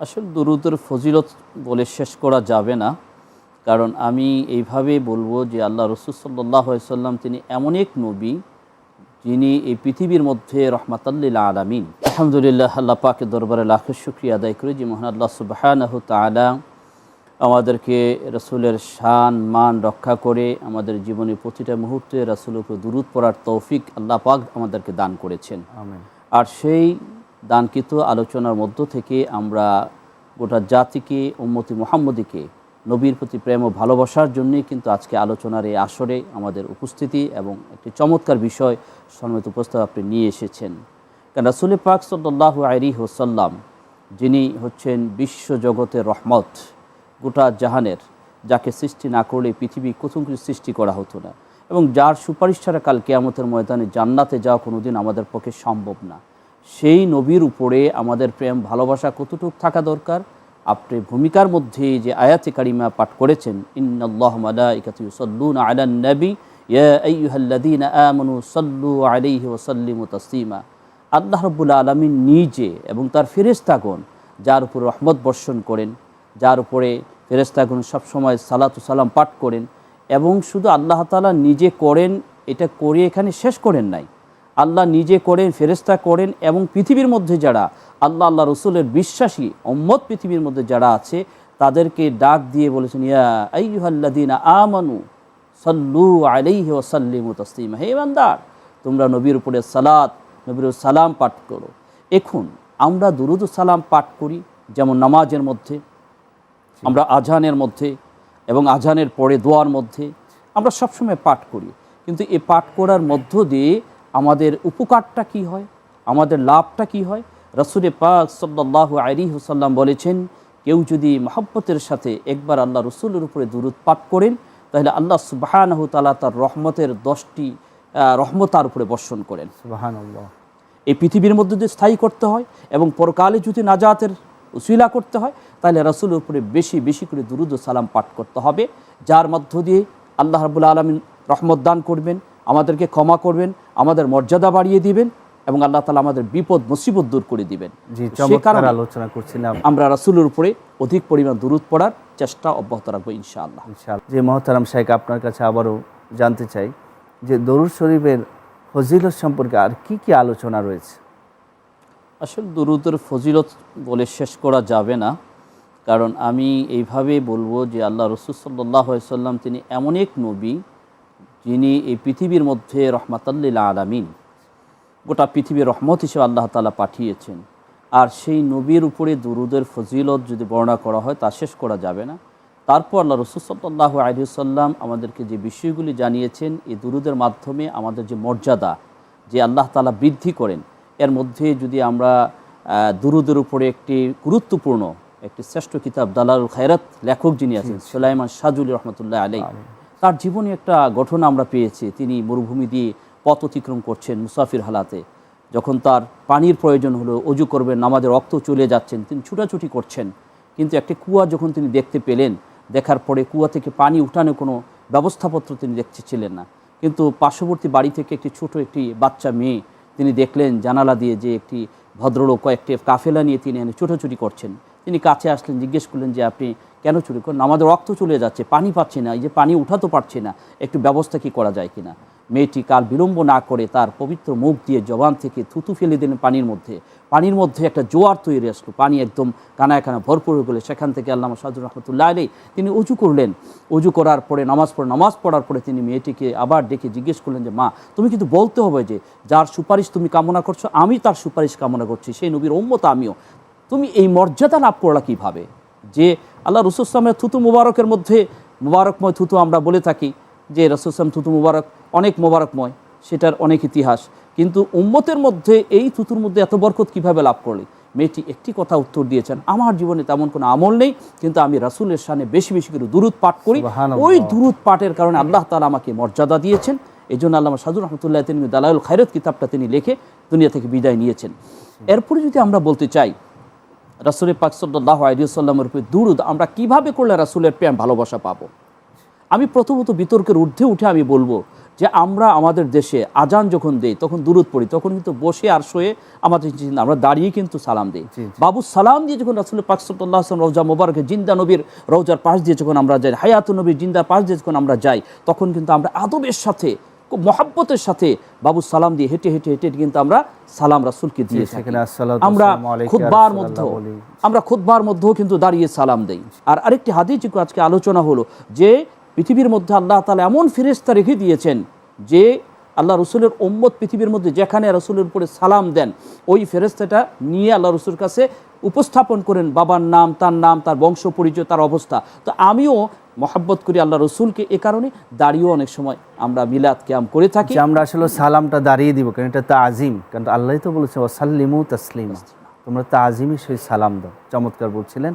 আসলে দুরুদের ফজিলত বলে শেষ করা যাবে না। কারণ আমি এইভাবে বলব যে আল্লাহ রসুল সাল্লাহ সাল্লাম তিনি এমন এক নবী যিনি এই পৃথিবীর মধ্যে রহমাতাল্লিল আলামিন। আলহামদুলিল্লাহ আল্লাহ পাকে দরবারে লাখো শুক্রিয়া আদায় করি যে মহান আল্লাহ সুবাহানহ তালা আমাদেরকে রসুলের শান মান রক্ষা করে আমাদের জীবনের প্রতিটা মুহূর্তে রসুলের উপর দুরুদ পড়ার তৌফিক আল্লাহ পাক আমাদেরকে দান করেছেন। আর সেই দানকৃত আলোচনার মধ্য থেকে আমরা গোটা জাতিকে, উম্মতি মোহাম্মদীকে, নবীর প্রতি প্রেম ও ভালোবাসার জন্যই কিন্তু আজকে আলোচনার এই আসরে আমাদের উপস্থিতি এবং একটি চমৎকার বিষয় সন্মিত উপস্থাপ আপনি নিয়ে এসেছেন। কারণ রাসুল পাক সাল্লাহ আইরি হোসাল্লাম যিনি হচ্ছেন বিশ্ব জগতের রহমত, গোটা জাহানের, যাকে সৃষ্টি না করলে পৃথিবী কোথাও কিছু সৃষ্টি করা হতো না এবং যার সুপারিশ ছাড়া কাল কেয়ামতের ময়দানে জান্নাতে যাওয়া কোনোদিন আমাদের পক্ষে সম্ভব না। সেই নবীর উপরে আমাদের প্রেম, ভালোবাসা কতটুকু থাকা দরকার? আপনি ভূমিকার মধ্যে যে আয়াতে কারিমা পাঠ করেছেন আমানু সাল্লু আল্লাহ রাব্বুল আলামিন নিজে এবং তার ফেরেশতাগণ যার উপর রহমত বর্ষণ করেন, যার উপরে ফেরেশতাগণ সবসময় সালাতু সালাম পাঠ করেন এবং শুধু আল্লাহ তাআলা নিজে করেন, এটা করে এখানে শেষ করেন নাই। আল্লাহ নিজে করেন ফেরেস্তা করেন এবং পৃথিবীর মধ্যে যারা আল্লাহ আল্লাহ রসুলের বিশ্বাসী অম্মত পৃথিবীর মধ্যে যারা আছে, তাদেরকে ডাক দিয়ে বলেছেন, ইয়া আইহাল্লাদিন আমানু সল্লু আলাইহি ওসাল্লিমু তসলিমা। হে ইমানদার, তোমরা নবীর উপরে সালাত, নবীর সালাম পাঠ করো। এখন আমরা দুরুদ সালাম পাঠ করি, যেমন নামাজের মধ্যে, আমরা আজানের মধ্যে এবং আজানের পরে দোয়ার মধ্যে, আমরা সবসময় পাঠ করি। কিন্তু এ পাঠ করার মধ্য দিয়ে আমাদের উপকারটা কি হয়? আমাদের লাভটা কি হয়? রসুলে পাক সাল্লাহ আলী হুসাল্লাম বলেছেন কেউ যদি মহব্বতের সাথে একবার আল্লাহ রসুলের উপরে দুরুদ পাঠ করেন তাহলে আল্লাহ সুবাহানহ তালা তার রহমতের দশটি রহমত তার উপরে বর্ষণ করেন। এই পৃথিবীর মধ্যে যদি স্থায়ী করতে হয় এবং পরকালে যদি নাজাতের উসিলা করতে হয় তাহলে রাসুলের উপরে বেশি বেশি করে দুরুদ ও সালাম পাঠ করতে হবে যার মধ্য দিয়ে আল্লাহ রাবুল আলমিন রহমত দান করবেন আমাদেরকে ক্ষমা করবেন আমাদের মর্যাদা বাড়িয়ে দিবেন এবং আল্লাহ তালা আমাদের বিপদ মুসিবত দূর করে দিবেন। সে কারণে আলোচনা করছিলাম। আমরা রাসুলের উপরে অধিক পরিমাণ দুরুদ পড়ার চেষ্টা অব্যাহত রাখব ইনশাআল্লাহ। ইনশাআল্লাহ। যে মহতারাম শাইক আপনার কাছে আবারও জানতে চাই যে দরুদ শরীফের ফজিলত সম্পর্কে আর কি কি আলোচনা রয়েছে? আসলে দুরুদের ফজিলত বলে শেষ করা যাবে না কারণ আমি এইভাবে বলব যে আল্লাহ রসুল সাল্লাহ সাল্লাম তিনি এমন এক নবী যিনি এই পৃথিবীর মধ্যে রহমাতাল্লিল আলামিন গোটা পৃথিবীর রহমত হিসেবে আল্লাহ তালা পাঠিয়েছেন। আর সেই নবীর উপরে দুরুদের ফজিলত যদি বর্ণনা করা হয় তা শেষ করা যাবে না। তারপর আল্লাহ রসুল সাল্লাহ আলিয়াল্লাম আমাদেরকে যে বিষয়গুলি জানিয়েছেন এই দুরুদের মাধ্যমে আমাদের যে মর্যাদা যে আল্লাহ তালা বৃদ্ধি করেন এর মধ্যে যদি আমরা দুরুদের উপরে একটি গুরুত্বপূর্ণ একটি শ্রেষ্ঠ কিতাব দালাল খায়রাত লেখক যিনি আছেন সুলাইমান সাজুল রহমতুল্লাহ আলাই তার জীবনে একটা ঘটনা আমরা পেয়েছি। তিনি মরুভূমি দিয়ে পথ অতিক্রম করছেন মুসাফির হালাতে। যখন তার পানির প্রয়োজন হলো, অজু করবেন, নামাজের রক্ত চলে যাচ্ছেন, তিনি ছুটাছুটি করছেন। কিন্তু একটি কুয়া যখন তিনি দেখতে পেলেন, দেখার পরে কুয়া থেকে পানি উঠানো কোনো ব্যবস্থাপত্র তিনি দেখতে ছিলেন না। কিন্তু পার্শ্ববর্তী বাড়ি থেকে একটি ছোট একটি বাচ্চা মেয়ে তিনি দেখলেন, জানালা দিয়ে যে একটি ভদ্রলোক কয়েকটি কাফেলা নিয়ে তিনি এখানে ছুটোছুটি করছেন। তিনি কাছে আসলেন, জিজ্ঞেস করলেন যে, আপনি কেন চুরি করেন আমাদের রক্ত চলে যাচ্ছে, পানি পাচ্ছি না, এই যে পানি উঠাতে পারছি না, একটু ব্যবস্থা কি করা যায় কিনা? মেয়েটি কাল বিলম্ব না করে তার পবিত্র মুখ দিয়ে জবান থেকে থুতু ফেলে দিলেন পানির মধ্যে। পানির মধ্যে একটা জোয়ার তৈরি আসলো, পানি একদম কানায় কানা ভরপুর হয়ে গেলে। সেখান থেকে আল্লাহ সাজুর রহমতুল্লাহ আলী তিনি উজু করলেন। উজু করার পরে, নামাজ পড়ে নামাজ পড়ার পরে তিনি মেয়েটিকে আবার ডেকে জিজ্ঞেস করলেন যে, মা, তুমি কিন্তু বলতে হবে যে, যার সুপারিশ তুমি কামনা করছ, আমি তার সুপারিশ কামনা করছি, সেই নবীর ওম্মত আমিও। তুমি এই মর্যাদা লাভ করলা কীভাবে? যে আল্লাহ রসুলামের থুতু মুবারকের মধ্যে মুবারকময় থুতু আমরা বলে থাকি যে রসুলাম থুতু মুবারক অনেক মোবারকময় সেটার অনেক ইতিহাস। কিন্তু উম্মতের মধ্যে এই থুতুর মধ্যে এত বরকত কীভাবে লাভ করলে? মেয়েটি একটি কথা উত্তর দিয়েছেন আমার জীবনে তেমন কোনো আমল নেই কিন্তু আমি রাসুলের সামনে বেশি বেশি করে দুরুদ পাঠ করি। ওই দুরুদ পাঠের কারণে আল্লাহ তালা আমাকে মর্যাদা দিয়েছেন। এই জন্য আল্লাহ সাজুর রহমতুল্লাহ তিনি দালাউল খায়রত কিতাবটা তিনি লিখে দুনিয়া থেকে বিদায় নিয়েছেন। এরপরে যদি আমরা বলতে চাই রাসুল পাক সাল্লাহ আলিয়াল্লামের উপরে দুরুদ আমরা কীভাবে করলে রাসুলের প্রেম ভালোবাসা পাবো আমি প্রথমত বিতর্কের ঊর্ধ্বে উঠে আমি বলব যে আমরা আমাদের দেশে আজান যখন দেই তখন দূরত পড়ি তখন কিন্তু বসে আর শোয়ে আমাদের চিন্তা আমরা দাঁড়িয়ে কিন্তু সালাম দিই। বাবু সালাম দিয়ে যখন রাসুল পাক সাল্লাল্লাহু আলাইহি ওয়াসাল্লাম রওজা মোবারকে জিন্দা নবীর রওজার পাশ দিয়ে যখন আমরা যাই হায়াত নবীর জিন্দার পাশ দিয়ে যখন আমরা যাই তখন কিন্তু আমরা আদবের সাথে মহাব্বতের সাথে বাবু সালাম দিয়ে হেঁটে হেঁটে হেঁটে কিন্তু আমরা সালাম রাসুলকে দিয়ে থাকি। আমরা খুববার মধ্যেও আমরা খুববার মধ্যেও কিন্তু দাঁড়িয়ে সালাম দেই। আর আরেকটি হাদিস আজকে আলোচনা হলো যে পৃথিবীর মধ্যে আল্লাহ তালা এমন ফিরেস্তা রেখে দিয়েছেন যে আল্লাহ রসুলের ওম্মত পৃথিবীর মধ্যে যেখানে রসুলের উপরে সালাম দেন, ওই ফেরেস্তাটা নিয়ে আল্লাহ রসুলের কাছে উপস্থাপন করেন বাবার নাম, তার নাম, তার বংশ পরিচয়, তার অবস্থা। তো আমিও মহাব্বত করি আল্লাহ রসুলকে এ কারণে, দাঁড়িয়েও অনেক সময় আমরা মিলাদ ক্যাম করে থাকি। আমরা আসলে সালামটা দাঁড়িয়ে দিব, কারণ এটা তাজিম, কারণ আল্লাহ তো বলেছে ওয়াসাল্লিমু তাসলিমা। তোমরা তাজিমই সেই সালাম দাও। চমৎকার বলছিলেন।